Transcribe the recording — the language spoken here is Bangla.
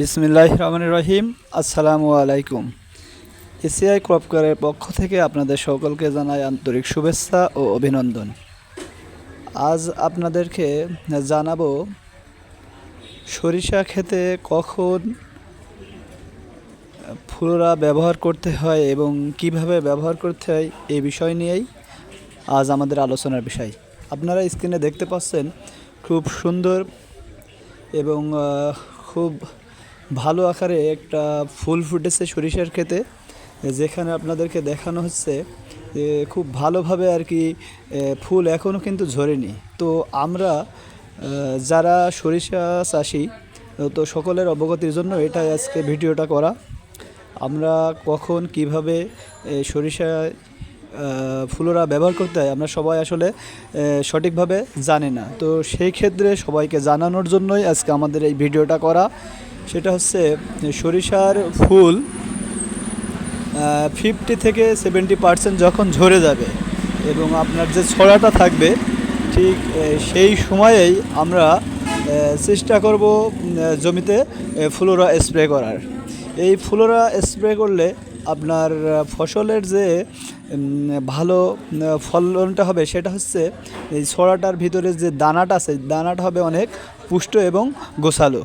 বিসমিল্লাহ রহমান রহিম। আসসালামু আলাইকুম। এসিআই ক্রপকারের পক্ষ থেকে আপনাদের সকলকে জানাই আন্তরিক শুভেচ্ছা ও অভিনন্দন। আজ আপনাদেরকে জানাব, সরিষা খেতে কখন ফুলরা ব্যবহার করতে হয় এবং কীভাবে ব্যবহার করতে হয় এই বিষয় নিয়েই আজ আমাদের আলোচনার বিষয়। আপনারা স্ক্রিনে দেখতে পাচ্ছেন, খুব সুন্দর এবং খুব ভালো আকারে একটা ফুল ফুটেছে সরিষার ক্ষেতে, যেখানে আপনাদেরকে দেখানো হচ্ছে যে খুব ভালোভাবে আর কি ফুল এখনও কিন্তু ঝরেনি। তো আমরা যারা সরিষা চাষি, তো সকলের অবগতির জন্য এটাই আজকে ভিডিওটা করা। আমরা কখন কীভাবে সরিষা ফুলরা ব্যবহার করতে হয়, আমরা সবাই আসলে সঠিকভাবে জানি না। তো সেই ক্ষেত্রে সবাইকে জানানোর জন্যই আজকে আমাদের এই ভিডিওটা করা। সেটা হচ্ছে, সরিষার ফুল ফিফটি থেকে সেভেন্টি পার্সেন্ট যখন ঝরে যাবে এবং আপনার যে ছড়াটা থাকবে, ঠিক সেই সময়েই আমরা চেষ্টা করব জমিতে ফ্লোরা স্প্রে করার। এই ফ্লোরা স্প্রে করলে আপনার ফসলের যে ভালো ফলনটা হবে সেটা হচ্ছে, এই ছড়াটার ভিতরে যে দানাটা আছে, দানাটা হবে অনেক পুষ্ট এবং গোছালো।